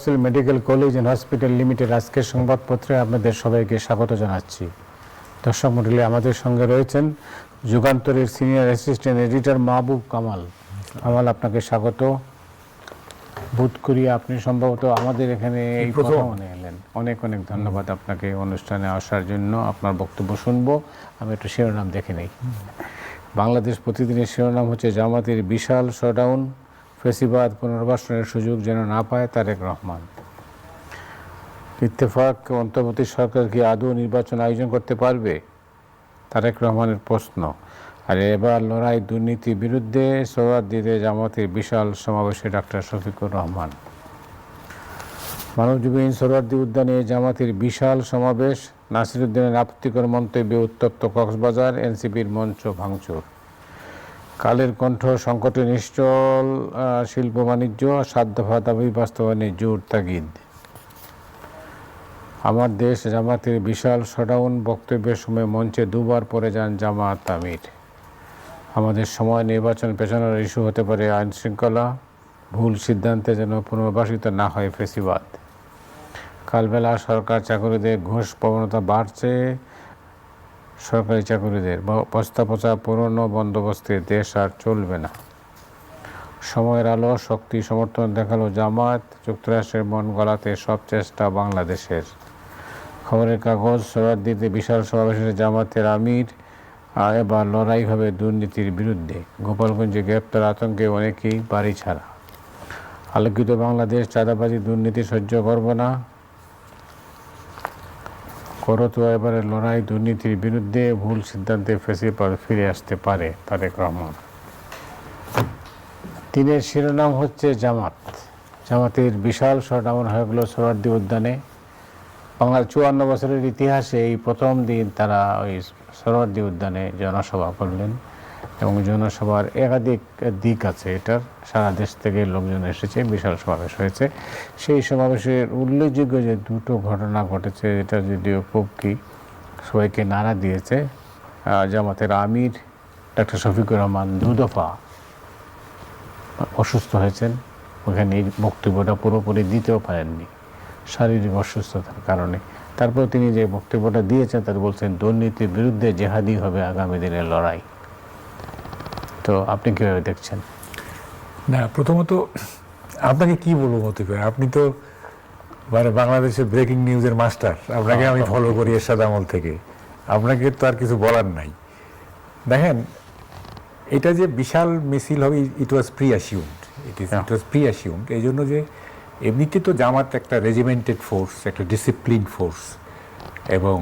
Medical college and hospital limited আজকের সংবাদপত্রে আপনাদের সবাইকে স্বাগত জানাচ্ছি। দর্শক মন্ডলী আমাদের সঙ্গে রয়েছেন যুগান্তরের senior assistant editor Mahbub Kamal. Kamal আপনাকে স্বাগত। বোধ করি আপনি সম্ভবত আমাদের এখানে এই। প্রথম। এলেন। অনেক অনেক ধন্যবাদ আপনাকে অনুষ্ঠানে আসার জন্য। আপনার বক্তব্য শুনব। আমি একটু শিরোনাম দেখে নেই। বাংলাদেশ প্রতিদিনের শিরোনাম হচ্ছে জামাতের বিশাল শডাউন ফেসিবাদ পুনর্বাসনের সুযোগ যেন না পায় তারেক রহমান। ইত্তেফাক, অন্তর্বর্তী সরকার কি আদৌ নির্বাচন আয়োজন করতে পারবে? তারেক রহমানের প্রশ্ন। আর এবার লড়াই দুর্নীতির বিরুদ্ধে সৌরাত দিতে জামাতের বিশাল সমাবেশে ডাক্তার শফিকুর রহমান। মানবজীবন সোহরাদ্দি উদ্যানে জামাতের বিশাল সমাবেশ, নাসিরুদ্দিনের আপত্তিকর মন্তব্যে উত্তপ্ত কক্সবাজার, এনসিপির মঞ্চ ভাঙচুর। কালের কণ্ঠ সংকটে নিশ্চল শিল্প বাণিজ্য দফা দাবি বাস্তবায়নে জোর তাগিদ। আমার দেশ জামাতের বিশাল শডাউন বক্তব্যের সময় মঞ্চে দুবার পড়ে যান জামাত আমির। আমাদের সময় নির্বাচন পেছানোর ইস্যু হতে পারে আইন শৃঙ্খলা, ভুল সিদ্ধান্তে যেন পুনর্বাসিত না হয় ফেসিবাদ। কালবেলা সরকার চাকরিদের ঘুষ প্রবণতা বাড়ছে সরকারি চাকরিদের বস্তা পচা পুরনো বন্দোবস্তে দেশ আর চলবে না। সময়ের আলো, শক্তি, সমর্থন দেখাল জামাত যুক্তরাষ্ট্রের মন গলাতে সব চেষ্টা বাংলাদেশের। খবরের কাগজ সরার দিতে বিশাল সমাবেশে জামাতের আমির এবার লড়াই হবে দুর্নীতির বিরুদ্ধে। গোপালগঞ্জে গ্রেপ্তার আতঙ্কে অনেকেই বাড়ি ছাড়া। আলোকিত বাংলাদেশ চাঁদাবাজি, দুর্নীতি সহ্য করব না। করতো এবারে লড়াই দুর্নীতির বিরুদ্ধে ভুল সিদ্ধান্তে ফেসে ফিরে আসতে পারে তারেক রহমান। দিনের শিরোনাম হচ্ছে জামাত। জামাতের বিশাল শটডাউন হয়ে গেল সোহরার্দি উদ্যানে। বাংলার চুয়ান্ন বছরের ইতিহাসে এই প্রথম দিন তারা ওই সোহরার্দি উদ্যানে জনসভা করলেন। এবং জনসভার একাধিক দিক আছে এটার। সারা দেশ থেকে লোকজন এসেছে, বিশাল সমাবেশ হয়েছে। সেই সমাবেশের উল্লেখযোগ্য যে দুটো ঘটনা ঘটেছে, এটা যদিও খুব কি সবাইকে নাড়া দিয়েছে জামাতের আমির ডাক্তার শফিকুর রহমান দুদফা অসুস্থ হয়েছেন। ওখানে বক্তব্যটা পুরোপুরি দিতেও পারেননি, শারীরিক অসুস্থতার কারণে। তারপর তিনি যে বক্তব্যটা দিয়েছেন তার বলছেন, দুর্নীতির বিরুদ্ধে জেহাদি হবে আগামী দিনের লড়াই। তো আপনি কীভাবে দেখছেন? না প্রথমত আপনাকে কি বলব মতে করে আপনি তো মানে বাংলাদেশের ব্রেকিং নিউজের মাস্টার আপনাকে আমি ফলো করি এরশাদ আমল থেকে। আপনাকে তো আর কিছু বলার নাই। দেখেন এটা যে বিশাল মিছিল হবে it was pre assumed it is it was pre assumed এই জন্য যে এমনিতে তো জামাত একটা রেজিমেন্টেড ফোর্স একটা ডিসিপ্লিন ফোর্স এবং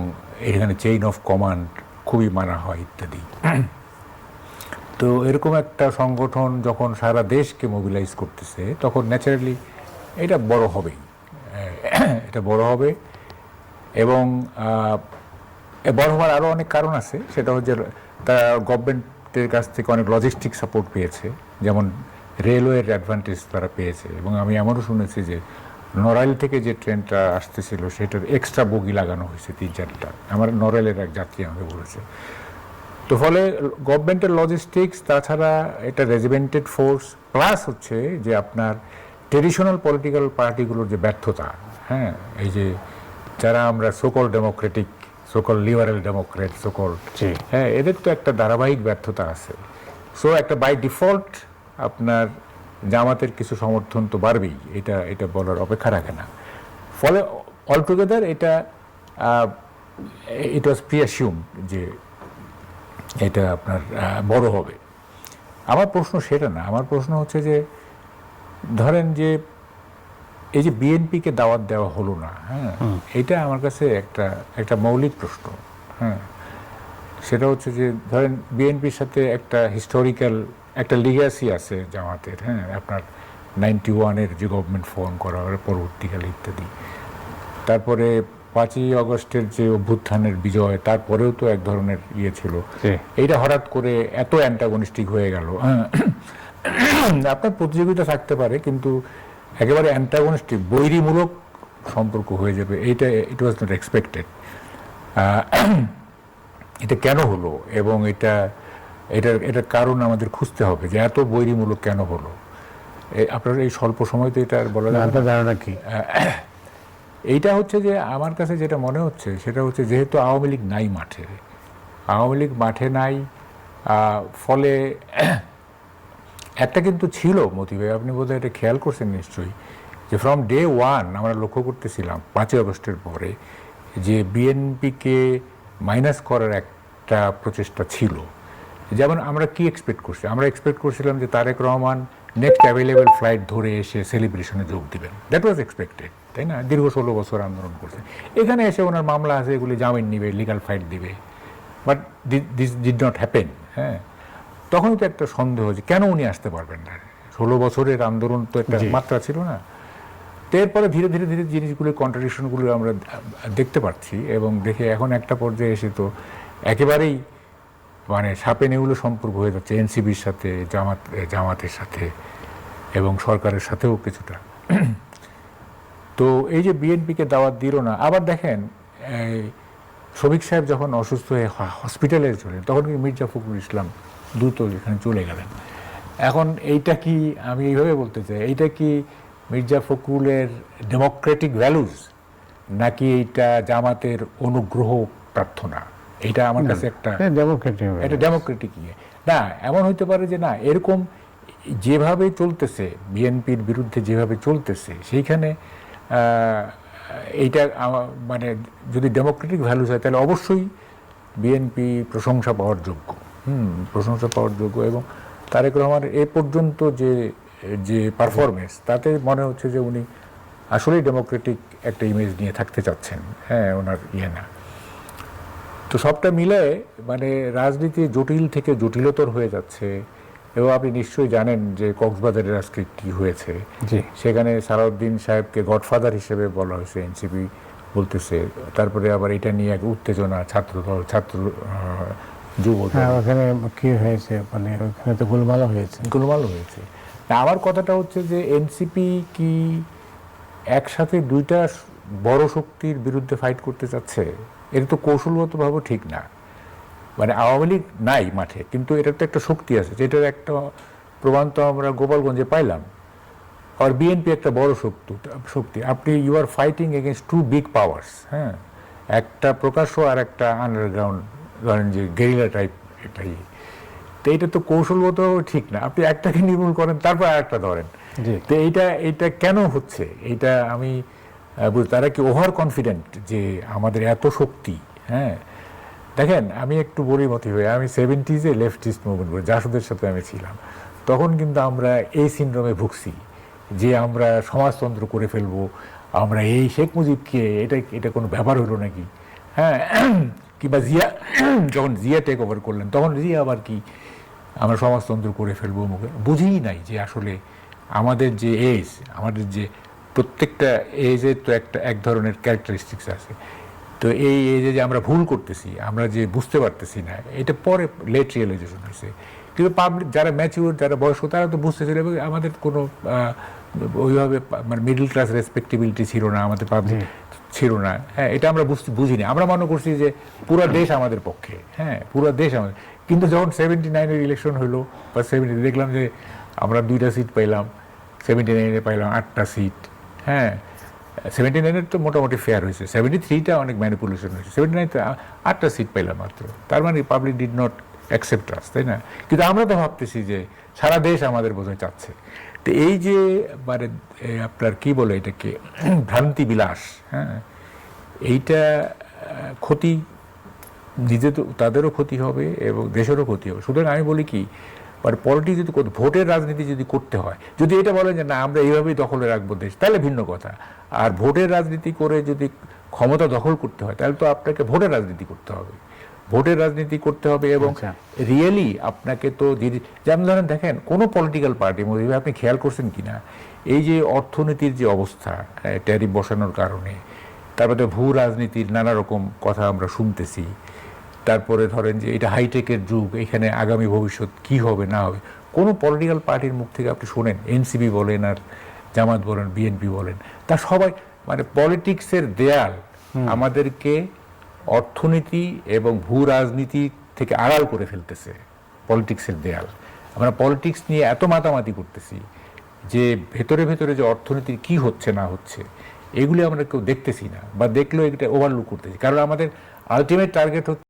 এখানে চেইন অফ কমান্ড খুবই মানা হয় ইত্যাদি। তো এরকম একটা সংগঠন যখন সারা দেশকে মোবিলাইজ করতেছে, তখন ন্যাচারালি এটা বড় হবেই। এটা বড় হবে। এবং বড় হওয়ার আরও অনেক কারণ আছে। সেটা হচ্ছে তারা গভর্নমেন্টের কাছ থেকে অনেক লজিস্টিক সাপোর্ট পেয়েছে। যেমন রেলওয়ের অ্যাডভান্টেজ তারা পেয়েছে। এবং আমি এমনও শুনেছি যে নড়াইল থেকে যে ট্রেনটা আসতেছিল, সেটার এক্সট্রা বগি লাগানো হয়েছে তিন চারটা আমার নড়াইলের এক যাত্রী আমাকে বলেছে। তো ফলে গভর্নমেন্টের লজিস্টিক্স তাছাড়া এটা রেজিমেন্টেড ফোর্স প্লাস হচ্ছে যে আপনার ট্রেডিশনাল পলিটিক্যাল পার্টিগুলোর যে ব্যর্থতা হ্যাঁ এই যে যারা আমরা so called democratic so called liberal democrat so called. হ্যাঁ এদের তো একটা ধারাবাহিক ব্যর্থতা আছে সো একটা বাই ডিফল্ট আপনার জামাতের কিছু সমর্থন তো বাড়বেই এটা এটা বলার অপেক্ষা রাখে না ফলে অলটুগেদার এটা ইট ওয়াজ প্রি যে এটা আপনার বড় হবে। আমার প্রশ্ন সেটা না আমার প্রশ্ন হচ্ছে যে ধরেন যে এই যে বিএনপিকে দাওয়াত দেওয়া হলো না হ্যাঁ এটা আমার কাছে একটা একটা মৌলিক প্রশ্ন হ্যাঁ। সেটা হচ্ছে যে ধরেন বিএনপির সাথে একটা হিস্টোরিক্যাল একটা লিগাসি আছে জামাতের হ্যাঁ আপনার নাইনটি ওয়ানের যে গভর্নমেন্ট ফর্ম করা পরবর্তীকালে ইত্যাদি। তারপরে পাঁচই আগস্টের যে অভ্যুত্থানের বিজয় তারপরেও তো এক ধরনের ইয়ে ছিল। এইটা হঠাৎ করে এত অ্যান্টাগনিস্টিক হয়ে গেল। আপনার প্রতিযোগিতা থাকতে পারে কিন্তু একেবারে অ্যান্টাগনিস্টিক বৈরীমূলক সম্পর্ক হয়ে যাবে। এইটা ইট ওয়াজ নট এক্সপেক্টেড এটা কেন হলো? এবং এটা এটার এটার কারণ আমাদের খুঁজতে হবে যে এত বৈরীমূলক কেন হলো? আপনার এই স্বল্প সময় তো এটা বলা। আপনার ধারণা কি? এইটা হচ্ছে যে আমার কাছে যেটা মনে হচ্ছে, সেটা হচ্ছে যেহেতু আওয়ামী লীগ নাই মাঠে, আওয়ামী লীগ মাঠে নাই ফলে একটা কিন্তু ছিল মতিভাই আপনি বোধহয় এটা খেয়াল করছেন নিশ্চয়ই, যে ফ্রম ডে ওয়ান আমরা লক্ষ্য করতেছিলাম পাঁচই আগস্টের পরে যে বিএনপিকে মাইনাস করার একটা প্রচেষ্টা ছিল। যেমন আমরা কি এক্সপেক্ট করছি? আমরা এক্সপেক্ট করছিলাম যে Tarique Rahman next available flight ধরে এসে সেলিব্রেশনে যোগ দিবেন। দ্যাট ওয়াজ এক্সপেক্টেড তাই না? দীর্ঘ ষোলো বছর আন্দোলন করছে। এখানে এসে ওনার মামলা আছে এগুলি জামিন নিবে লিগাল ফাইট দিবে। But this did not happen হ্যাঁ? তখনই তো একটা সন্দেহ যে কেন উনি আসতে পারবেন না? ষোলো বছরের আন্দোলন তো একটা মাত্রা ছিল না। এরপরে ধীরে ধীরে ধীরে জিনিসগুলো কন্ট্রাডিকশনগুলো আমরা দেখতে পাচ্ছি এবং দেখে এখন একটা পর্যায়ে এসে তো একেবারেই মানে সাপে নেউলো সম্পর্ক হয়ে যাচ্ছে এনসিবির সাথে জামাত জামাতের সাথে এবং সরকারের সাথেও কিছুটা। তো এই যে বিএনপিকে দাওয়াত দিল না আবার দেখেন এই শফিক সাহেব যখন অসুস্থ হয়ে হসপিটালে চলেন তখন কি মির্জা ফখরুল ইসলাম দ্রুত এখানে চলে গেলেন। এখন এইটা কি আমি এইভাবে বলতে চাই এইটা কি মির্জা ফখরুলের ডেমোক্রেটিক ভ্যালুজ নাকি এইটা জামাতের অনুগ্রহ প্রার্থনা? এটা আমার কাছে একটা ডেমোক্রেটিক এটা ডেমোক্রেটিক ইয়ে। না এমন হইতে পারে যে না এরকম যেভাবে চলতেছে বিএনপির বিরুদ্ধে যেভাবে চলতেছে সেইখানে এইটা মানে যদি ডেমোক্রেটিক ভ্যালুস হয়, তাহলে অবশ্যই বিএনপি প্রশংসা পাওয়ার যোগ্য। হুম, প্রশংসা পাওয়ার যোগ্য এবং তারেক রহমানের এ পর্যন্ত যে যে পারফরমেন্স তাতে মনে হচ্ছে যে উনি আসলেই ডেমোক্রেটিক একটা ইমেজ নিয়ে থাকতে চাচ্ছেন। হ্যাঁ ওনার ইয়ে না। তো সবটা মিলে মানে রাজনীতি জটিল থেকে জটিলতর হয়ে যাচ্ছে। এবং আপনি নিশ্চয়ই জানেন যে কক্সবাজারের আজকে কি হয়েছে। সেখানে সালাউদ্দিন সাহেবকে গডফাদার হিসেবে বলা হয়েছে এনসিপি বলতেছে। তারপরে আবার এটা নিয়ে এক উত্তেজনা ছাত্র ছাত্র যুব হ্যাঁ ওখানে কি হয়েছে? মানে ওখানে তো গোলমালা হয়েছে। গোলমাল হয়েছে। আমার কথাটা হচ্ছে যে এনসিপি কি একসাথে দুইটা বড় শক্তির বিরুদ্ধে ফাইট করতে চাচ্ছে? এটা তো কৌশলগতভাবে ঠিক না। আওয়ামী লীগ নাই মাঠে কিন্তু এটার তো একটা শক্তি আছে যেটার একটা প্রমাণ তো আমরা গোপালগঞ্জে পাইলাম। আর বিএনপি একটা বড় শক্তি শক্তি। আপনি you are fighting against two big powers হ্যাঁ? একটা প্রকাশ্য আর একটা আন্ডারগ্রাউন্ড ধরেন যে গেরিলা টাইপ এটাই তো এইটা তো কৌশলগত ঠিক না। আপনি একটাকে নির্মূল করেন তারপর আর একটা ধরেন। তো এইটা এইটা কেন হচ্ছে? এইটা আমি বুঝ- তারা কি ওভার কনফিডেন্ট যে আমাদের এত শক্তি হ্যাঁ? দেখেন, আমি একটু বলি মতি হয়ে, আমি সেভেন্টিজে লেফটিস্ট মুভমেন্ট করি, জাসুদের সাথে আমি ছিলাম। তখন কিন্তু আমরা এই সিন্ড্রোমে ভুগছি যে আমরা সমাজতন্ত্র করে ফেলব, আমরা এই শেখ মুজিবকে, এটা এটা কোনো ব্যাপার হলো নাকি? হ্যাঁ কিংবা জিয়া, যখন জিয়া টেক ওভার করলেন, তখন জিয়া আবার কি? আমরা সমাজতন্ত্র করে ফেলব মুখে। বুঝেই নাই যে আসলে আমাদের যে এজ আমাদের যে প্রত্যেকটা এজের তো একটা, এক ধরনের ক্যারেক্টারিস্টিক্স আছে। তো এই এজে যে আমরা ভুল করতেছি আমরা যে বুঝতে পারতেছি না এটা পরে লেট রিয়েলাইজেশন হয়েছে। কিন্তু পাবলিক যারা ম্যাচিউর যারা বয়স্ক তারা তো বুঝতেছিল এবং আমাদের কোনো ওইভাবে মানে মিডল ক্লাস রেসপেক্টিবিলিটি ছিল না আমাদের পাবলিক ছিল না। হ্যাঁ এটা আমরা বুঝতে বুঝিনি। আমরা মনে করছি যে পুরো দেশ আমাদের পক্ষে। হ্যাঁ পুরো দেশ আমাদের। কিন্তু যখন সেভেন্টি নাইনের ইলেকশন হলো বা সেভেন্টি দেখলাম যে আমরা দুইটা সিট পাইলাম সেভেন্টি নাইনে পাইলাম আটটা সিট হ্যাঁ সেভেন্টি নাইনের তো মোটামুটি ফেয়ার হয়েছে। সেভেন্টি থ্রিটা অনেক ম্যানিপুলেশন হয়েছে। সেভেন্টি নাইনতে আটটা সিট পাইলাম মাত্র। তার মানে public did not accept us তাই না? কিন্তু আমরা তো ভাবতেছি যে সারা দেশ আমাদের বোধহয় চাচ্ছে। তো এই যে মানে আপনার কি বলে এটাকে ভ্রান্তি বিলাস হ্যাঁ? এইটা ক্ষতি, নিজে তো, তাদেরও ক্ষতি হবে এবং দেশেরও ক্ষতি হবে। সুতরাং আমি বলি কি মানে পলিটিক্স যদি ভোটের রাজনীতি যদি করতে হয় যদি এটা বলেন যে না আমরা এইভাবেই দখলে রাখব দেশ তাহলে ভিন্ন কথা। আর ভোটের রাজনীতি করে যদি ক্ষমতা দখল করতে হয় তাহলে তো আপনাকে ভোটের রাজনীতি করতে হবে। ভোটের রাজনীতি করতে হবে এবং আচ্ছা। রিয়েলি আপনাকে তো যদি যেমন ধরেন দেখেন কোনো পলিটিক্যাল পার্টি মধ্যে আপনি খেয়াল করছেন কি না এই যে অর্থনীতির যে অবস্থা ট্যারিফ বসানোর কারণে তারপরে ভূ রাজনীতির নানা রকম কথা আমরা শুনতেছি। তারপরে ধরেন যে এটা হাইটেকের যুগ এখানে আগামী ভবিষ্যৎ কি হবে না হবে কোনো পলিটিক্যাল পার্টির মুখ থেকে আপনি শোনেন এনসিপি বলেন আর জামাত বলেন বিএনপি বলেন তা সবাই মানে পলিটিক্সের দেয়াল আমাদেরকে অর্থনীতি এবং ভূ রাজনীতি থেকে আড়াল করে ফেলতেছে পলিটিক্সের দেয়াল। আমরা পলিটিক্স নিয়ে এত মাতামাতি করতেছি যে ভেতরে ভেতরে যে অর্থনীতির কি হচ্ছে না হচ্ছে এগুলি আমরা কেউ দেখতেছি না বা দেখলেও এটা ওভারলুক করতেছি। কারণ আমাদের আলটিমেট টার্গেট হচ্ছে